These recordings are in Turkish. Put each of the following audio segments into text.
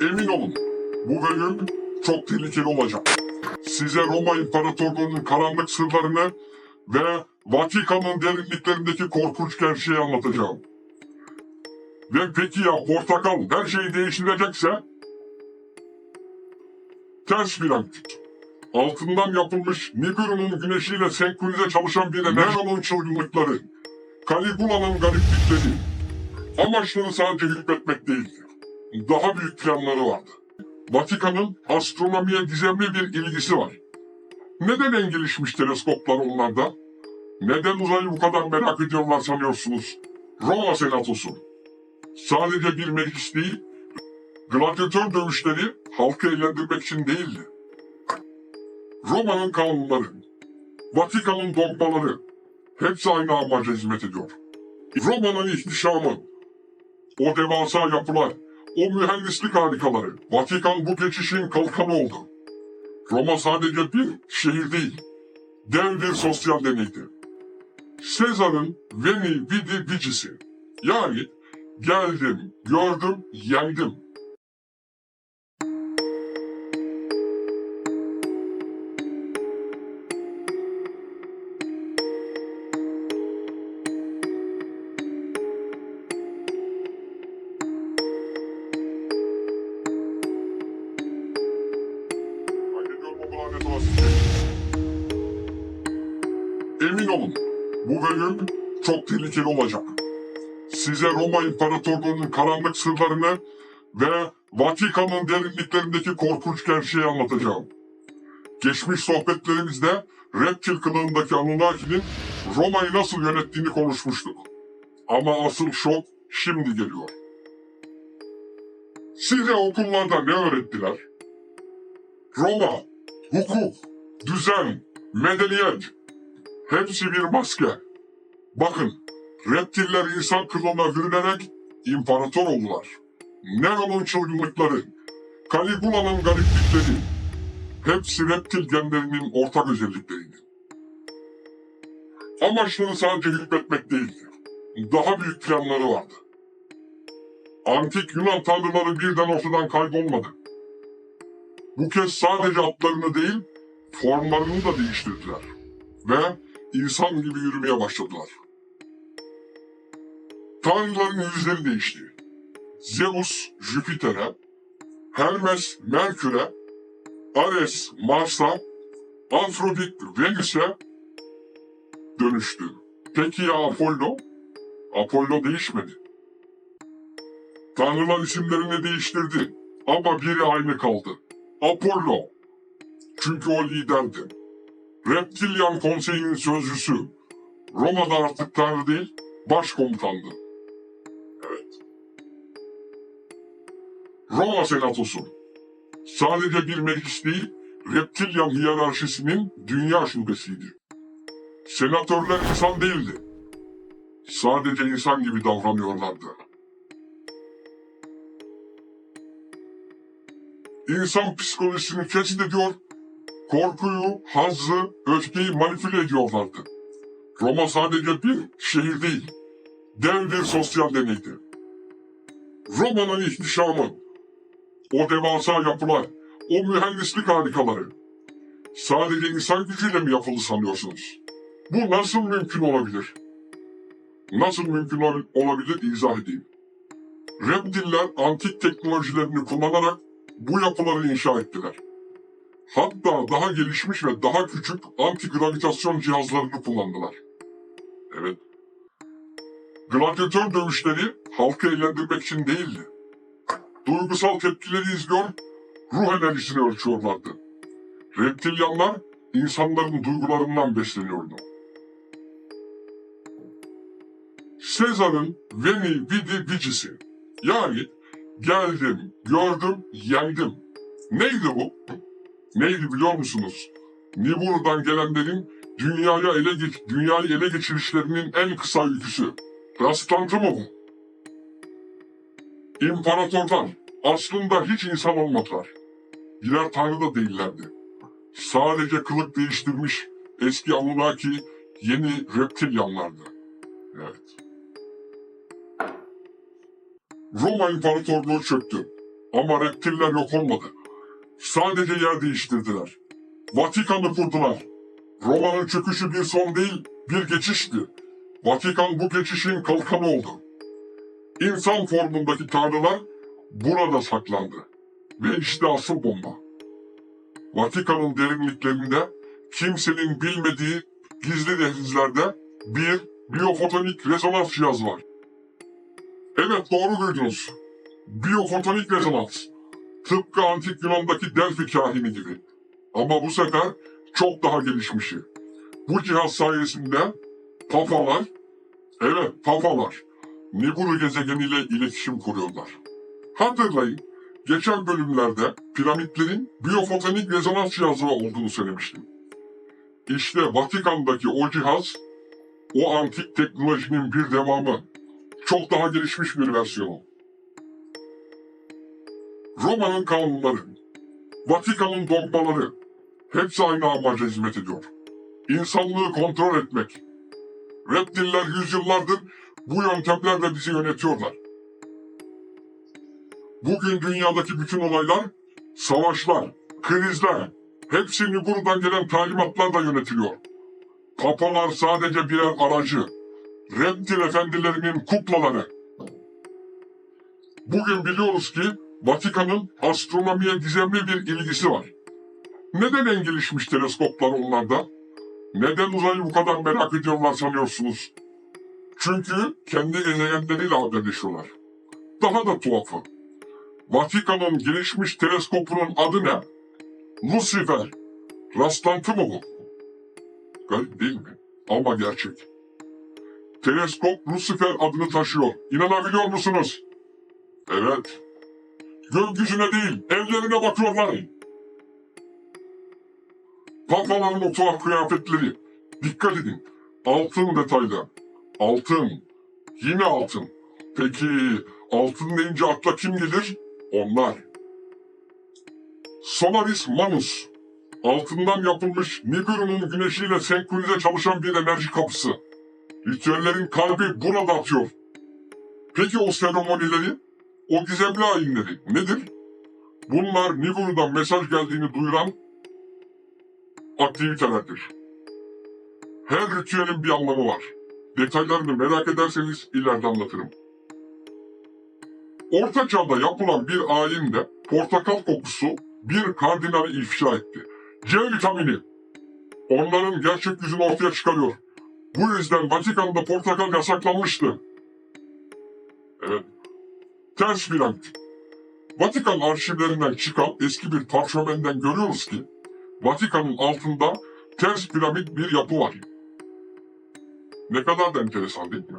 Emin olun, bu bölüm çok tehlikeli olacak. Size Roma İmparatorluğu'nun karanlık sırlarını ve Vatikan'ın derinliklerindeki korkunç gerçeği anlatacağım. Ve peki ya portakal her şeyi değiştirecekse? Ters piramit. Altından yapılmış Nibiru'nun güneşiyle senkronize çalışan bir Nero'nun çılgınlıkları, Caligula'nın gariplikleri, amaçları sadece hükmetmek değildi. Daha büyük planları vardı. Vatikan'ın astronomiye gizemli bir ilgisi var. Neden en gelişmiş teleskoplar onlarda? Neden uzayı bu kadar merak ediyorlar sanıyorsunuz? Roma Senatosu. Sadece bir meclis değil, gladyatör dövüşleri halkı eğlendirmek için değildi. Roma'nın kanunları, Vatikan'ın dogmaları hepsi aynı amaca hizmet ediyor. Roma'nın ihtişamı, o devasa yapılar, o mühendislik harikaları, Vatikan bu geçişin kalkanı oldu. Roma sadece bir şehir değil, dev bir sosyal deneydi. Sezar'ın Veni Vidi Vicisi, yani geldim, gördüm, yendim. Emin olun, bu bölüm çok tehlikeli olacak. Size Roma İmparatorluğu'nun karanlık sırlarını ve Vatikan'ın derinliklerindeki korkunç gerçeği anlatacağım. Geçmiş sohbetlerimizde reptil kılığındaki Anunnaki'nin Roma'yı nasıl yönettiğini konuşmuştuk. Ama asıl şok şimdi geliyor. Size okullarda ne öğrettiler? Roma, hukuk, düzen, medeniyet, hepsi bir maske. Bakın, reptiller insan kılığına bürünerek imparator oldular. Nero'nun çılgınlıkları, Caligula'nın gariplikleri, hepsi reptil genlerinin ortak özellikleriydi. Amaçları sadece hükmetmek değildi. Daha büyük planları vardı. Antik Yunan tanrıları birden ortadan kaybolmadı. Bu kez sadece atlarını değil, formlarını da değiştirdiler. Ve insan gibi yürümeye başladılar. Tanrıların yüzleri değişti. Zeus Jüpiter'e, Hermes Merkür'e, Ares Mars'a, Afrodit Venüs'e dönüştü. Peki ya Apollo? Apollo değişmedi. Tanrılar isimlerini değiştirdi ama biri aynı kaldı. Apollo. Çünkü o liderdi. Reptilyan Konseyi'nin sözcüsü. Roma'da artık tanrı değil, başkomutandı. Evet. Roma Senatosu. Sadece bir meclis değil, reptilyan hiyerarşisinin dünya şubesiydi. Senatörler insan değildi. Sadece insan gibi davranıyorlardı. İnsan psikolojisini kesit ediyor, korkuyu, hazzı, öfkeyi manipüle ediyorlardı. Roma sadece bir şehir değil, dev bir sosyal deneydi. Roma'nın ihtişamı, o devasa yapılar, o mühendislik harikaları, sadece insan gücüyle mi yapıldı sanıyorsunuz? Bu nasıl mümkün olabilir? Nasıl mümkün ol- olabilir izah edeyim. Reptiller antik teknolojilerini kullanarak bu yapıları inşa ettiler. Hatta daha gelişmiş ve daha küçük anti-gravitasyon cihazlarını kullandılar. Evet. Gladyatör dövüşleri halkı eğlendirmek için değildi. Duygusal tepkileri izliyor, ruh enerjisini ölçüyorlardı. Reptilyanlar insanların duygularından besleniyordu. Sezar'ın Veni Vidi Vicisi yani geldim, gördüm, yendim. Neydi bu? Neydi biliyor musunuz? Nibiru'dan gelenlerin dünyaya ele geç dünyayı ele geçirişlerinin en kısa öyküsü. Rastlantı mı bu? İmparatorlar aslında hiç insan olmadılar. Birer tanrı da değillerdi. Sadece kılık değiştirmiş eski Anunnaki yeni reptilyanlardı. Evet. Roma İmparatorluğu çöktü. Ama reptiller yok olmadı. Sadece yer değiştirdiler. Vatikan'ı kurdular. Roma'nın çöküşü bir son değil, bir geçişti. Vatikan bu geçişin kalkanı oldu. İnsan formundaki tanrılar burada saklandı. Ve işte asıl bomba. Vatikan'ın derinliklerinde kimsenin bilmediği gizli dehlizlerde bir biyofotonik rezonans cihazı var. Evet doğru duydunuz. Biyofotonik rezonans. Tıpkı antik Yunan'daki Delphi kahini gibi. Ama bu sefer çok daha gelişmişi. Bu cihaz sayesinde papalar, evet papalar, Nibiru gezegeniyle iletişim kuruyorlar. Hatırlayın, geçen bölümlerde piramitlerin biyofotonik rezonans cihazı olduğunu söylemiştim. İşte Vatikan'daki o cihaz, o antik teknolojinin bir devamı. Çok daha gelişmiş bir versiyonu. Roma'nın kanunları, Vatikan'ın dogmaları, hepsi aynı amaca hizmet ediyor. İnsanlığı kontrol etmek. Reptiller yüzyıllardır bu yöntemlerle bizi yönetiyorlar. Bugün dünyadaki bütün olaylar, savaşlar, krizler, hepsi Nibiru'dan gelen talimatlarla yönetiliyor. Papalar sadece birer aracı, reptil efendilerinin kuklaları. Bugün biliyoruz ki Vatikan'ın astronomiye gizemli bir ilgisi var. Neden en gelişmiş teleskoplar onlarda? Neden uzayı bu kadar merak ediyorlar sanıyorsunuz? Çünkü kendi gezegenleriyle haberleşiyorlar. Daha da tuhafı. Vatikan'ın gelişmiş teleskopunun adı ne? Lucifer. Rastlantı mı bu? Garip değil mi? Ama gerçek. Teleskop Lucifer adını taşıyor. İnanabiliyor musunuz? Evet. Gökyüzüne değil, evlerine bakıyorlar. Papaların o kıyafetleri. Dikkat edin. Altın detaylı. Altın. Yine altın. Peki altın deyince akla kim gelir? Onlar. Solaris Manus. Altından yapılmış Nibiru'nun güneşiyle senkronize çalışan bir enerji kapısı. Ritüellerin kalbi burada atıyor. Peki o seremonileri, o gizemli ayinleri nedir? Bunlar Nibiru'dan mesaj geldiğini duyuran aktivitelerdir. Her ritüelin bir anlamı var. Detaylarını merak ederseniz ileride anlatırım. Orta Çağ'da yapılan bir ayinde portakal kokusu bir kardinali ifşa etti. C vitamini. Onların gerçek yüzünü ortaya çıkarıyor. Bu yüzden Vatikan'da portakal yasaklanmıştı. Evet. Ters piramit. Vatikan arşivlerinden çıkan eski bir parşömenden görüyoruz ki Vatikan'ın altında ters piramit bir yapı var. Ne kadar da enteresan değil mi?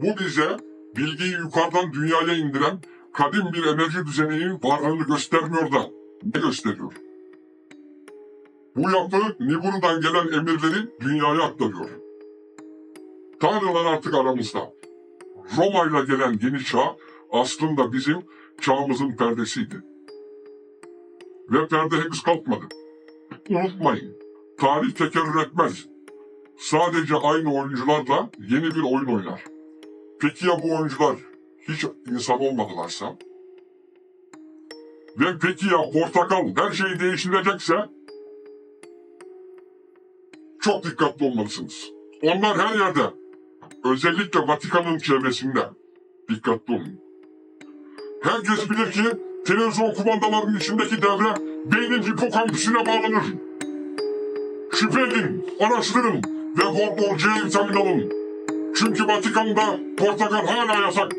Bu bize bilgiyi yukarıdan dünyaya indiren kadim bir enerji düzeninin varlığını göstermiyor da ne gösteriyor? Bu yapı Nibiru'dan gelen emirleri dünyaya aktarıyor. Tanrılar artık aramızda. Roma ile gelen yeni çağ aslında bizim çağımızın perdesiydi. Ve perde henüz kalkmadı. Unutmayın, tarih tekerrür etmez. Sadece aynı oyuncularla yeni bir oyun oynar. Peki ya bu oyuncular hiç insan olmadılarsa? Ve peki ya portakal her şeyi değiştirecekse? Çok dikkatli olmalısınız. Onlar her yerde. Özellikle Vatikan'ın çevresinde. Dikkatli olun. Herkes bilir ki televizyon kumandalarının içindeki devre beynin hipokampüsüne bağlanır. Şüphe edin, araştırın ve bol bol C. Çünkü Vatikan'da portakal hala yasak.